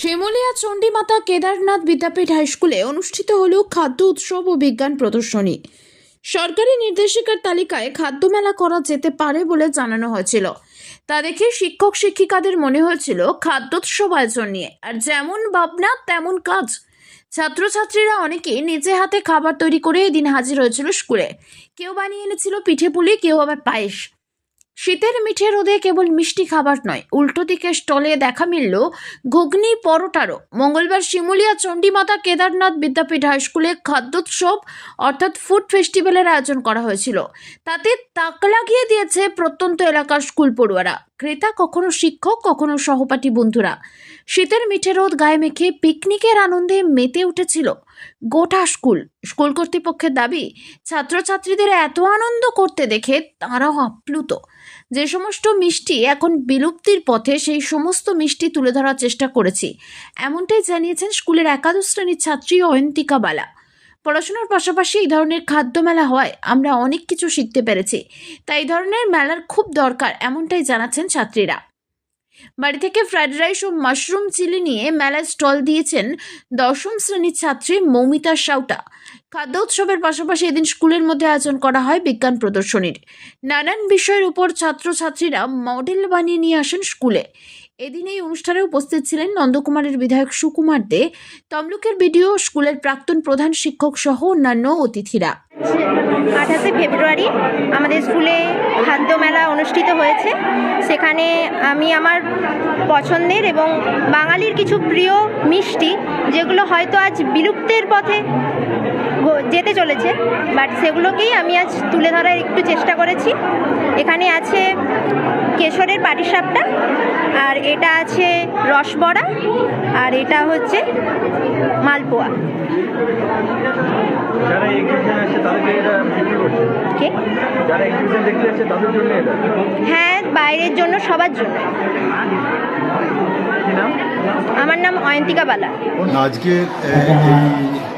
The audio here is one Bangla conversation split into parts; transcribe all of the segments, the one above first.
শিমুলিয়া চণ্ডীমাতা কেদারনাথ বিদ্যাপীঠ হাইস্কুলে অনুষ্ঠিত হল খাদ্য উৎসব ও বিজ্ঞান প্রদর্শনী। সরকারি নির্দেশিকার তালিকায় খাদ্য মেলা করা যেতে পারে বলে জানানো হয়েছিল। তা দেখে শিক্ষক শিক্ষিকাদের মনে হয়েছিল খাদ্যোৎসব আয়োজন নিয়ে। আর যেমন ভাবনা, তেমন কাজ। ছাত্রছাত্রীরা অনেকেই নিজে হাতে খাবার তৈরি করে এদিন হাজির হয়েছিল স্কুলে। কেউ বানিয়ে এনেছিল পিঠে পুলি, কেউ আবার পায়েস। শীতের মিঠে রোদে কেবল মিষ্টি খাবার নয়, উল্টো দিকে স্টলে দেখা মিলল ঘুগনি পরোটারও। মঙ্গলবার শিমুলিয়া চণ্ডীমাতা কেদারনাথ বিদ্যাপীঠ হাইস্কুলে খাদ্যোৎসব, অর্থাৎ ফুড ফেস্টিভ্যালের আয়োজন করা হয়েছিল। তাতে তাক লাগিয়ে দিয়েছে প্রত্যন্ত এলাকার স্কুল পড়ুয়ারা। ক্রেতা কখনো শিক্ষক, কখনো সহপাঠী বন্ধুরা। শীতের মিঠে রোদ গায়ে মেখে পিকনিকের আনন্দে মেতে উঠেছিল। গোটা স্কুল স্কুল কর্তৃপক্ষের দাবি, ছাত্রছাত্রীদের এত আনন্দ করতে দেখে তাঁরাও আপ্লুত। যে সমস্ত মিষ্টি এখন বিলুপ্তির পথে সেই সমস্ত মিষ্টি তুলে ধরার চেষ্টা করেছি। এমনটাই জানিয়েছেন স্কুলের একাদশ শ্রেণির ছাত্রী অয়ন্তিকা বালা। পড়াশোনার পাশাপাশি এই ধরনের খাদ্য মেলা হওয়ায় আমরা অনেক কিছু শিখতে পেরেছি। তাই এই ধরনের মেলার খুব দরকার, এমনটাই জানাচ্ছেন ছাত্রীরা। বাড়ি থেকে ফ্রাইড রাইস ও মাশরুম চিলি নিয়ে মেলায় স্টল দিয়েছেন দশম শ্রেণির ছাত্রী মৌমিতা সাউটা। খাদ্য উৎসবের পাশাপাশি এদিন স্কুলের মধ্যে আয়োজন করা হয় বিজ্ঞান প্রদর্শনীর। নানান বিষয়ের উপর ছাত্রছাত্রীরা মডেল বানিয়ে নিয়ে আসেন স্কুলে। এদিন এই অনুষ্ঠানে উপস্থিত ছিলেন নন্দকুমারের বিধায়ক সুকুমার দে, তমলুকের বিডিও, স্কুলের প্রাক্তন প্রধান শিক্ষক সহ অন্যান্য অতিথিরা। আঠাশে ফেব্রুয়ারি আমাদের স্কুলে খাদ্য মেলা অনুষ্ঠিত হয়েছে। সেখানে আমি আমার পছন্দের এবং বাঙালির কিছু প্রিয় মিষ্টি, যেগুলো হয়তো আজ বিলুপ্তের পথে যেতে চলেছে। বাট সেগুলোকেই আমি আজ তুলে ধরার একটু চেষ্টা করেছি। এখানে আছে কেশরের পাটিসাপটা আর এটা আছে রসবড়া আর এটা হচ্ছে মালপোয়া। কে? যারা এক্সিবিশন দেখতে আসছে তাদের জন্য এটা। হ্যাঁ বাইরের জন্য সবার জন্য। আমার নাম অয়ন্তিকা বালা। আজকে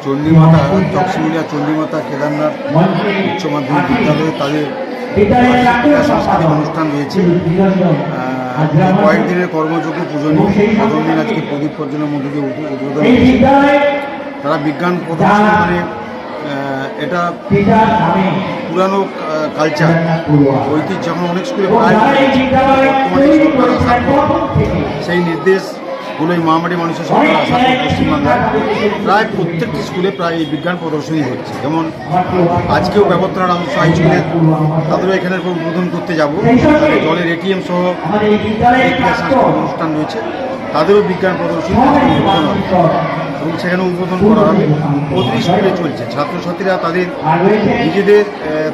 চণ্ডীমাতা চকশিমুলিয়া চণ্ডীমাতা কেদারনাথ উচ্চ মাধ্যমিক বিদ্যালয়ে তাদের সাংস্কৃতিক অনুষ্ঠান রয়েছে। কয়েকদিনের কর্মযোগ্য পুজো নিয়ে প্রথম দিন আজকে প্রদীপ প্রজ্বলের মধ্যে দিয়ে উদ্বোধন উদ্বোধন তারা বিজ্ঞান প্রদর্শনী মানে এটা পুরানো কালচার ঐতিহ্য এখন অনেক স্কুলে সেই নির্দেশ হলো এই মহামারী মানুষের সরকার আসার পর পশ্চিমবাংলায় প্রায় প্রত্যেকটি স্কুলে প্রায় এই বিজ্ঞান প্রদর্শনী হচ্ছে। যেমন আজকেও ব্যবস্থার রামস্ব হাই স্কুলে তাদেরও এখানে উদ্বোধন করতে যাব। জলের এটিএম সহ অনুষ্ঠান রয়েছে। তাদেরও বিজ্ঞান প্রদর্শনী এবং সেখানে উদ্বোধন করা হবে স্কুলে চলছে ছাত্রছাত্রীরা তাদের নিজেদের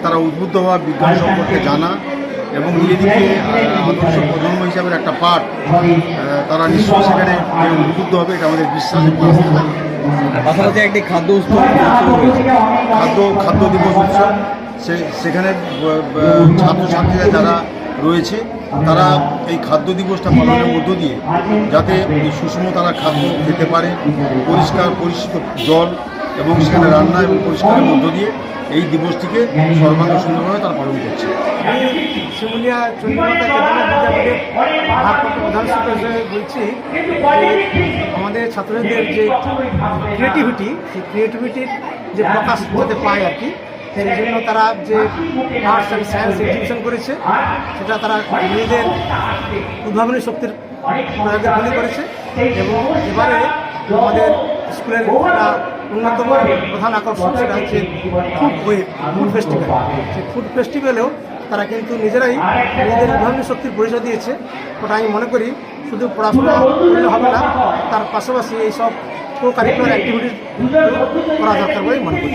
তারা উদ্বুদ্ধ হওয়া বিজ্ঞান সম্পর্কে জানা এবং নিজেদেরকে আদর্শ প্রজন্ম হিসাবে একটা পাঠ তারা নিশ্চয়ই সেখানে উদ্বুদ্ধ হবে এটা আমাদের বিশ্বাস এবং আস্থা। পাশাপাশি একটি খাদ্য উৎসব খাদ্য খাদ্য দিবস উৎসব সে সেখানে ছাত্রছাত্রীরা যারা রয়েছে। তারা এই খাদ্য দিবসটা পালনের মধ্য দিয়ে যাতে সুষম তারা খাদ্য খেতে পারে, পরিষ্কার পরিচিত জল এবং সেখানে রান্না এবং পরিষ্কারের মধ্য দিয়ে এই দিবসটিকে সর্বাঙ্গ সুন্দরভাবে তারা পালন করছে। আমাদের ছাত্রদের যে ক্রিয়েটিভিটি সেই ক্রিয়েটিভিটির যে প্রকাশ যাতে পায় আর কি সেই জন্য তারা যে আর্টস অ্যান্ড সায়েন্স এক্সিবিশন করেছে, সেটা তারা নিজেদের উদ্ভাবনী শক্তির প্রয়োগের ফলে করেছে এবং এবারে আমাদের স্কুলের একটা অন্যতম প্রধান আকর্ষণ সেটা হচ্ছে ফুড ওয়েব ফুড ফেস্টিভ্যাল সেই ফুড ফেস্টিভ্যালেও তারা কিন্তু নিজেরাই নিজেদের উদ্ভাবনী শক্তির পরিচয় দিয়েছে। ওটা আমি মনে করি শুধু পড়াশোনা করলে হবে না, তার পাশাপাশি এইসব কো কারিকুলার অ্যাক্টিভিটিস করা দরকার বলে মনে করি।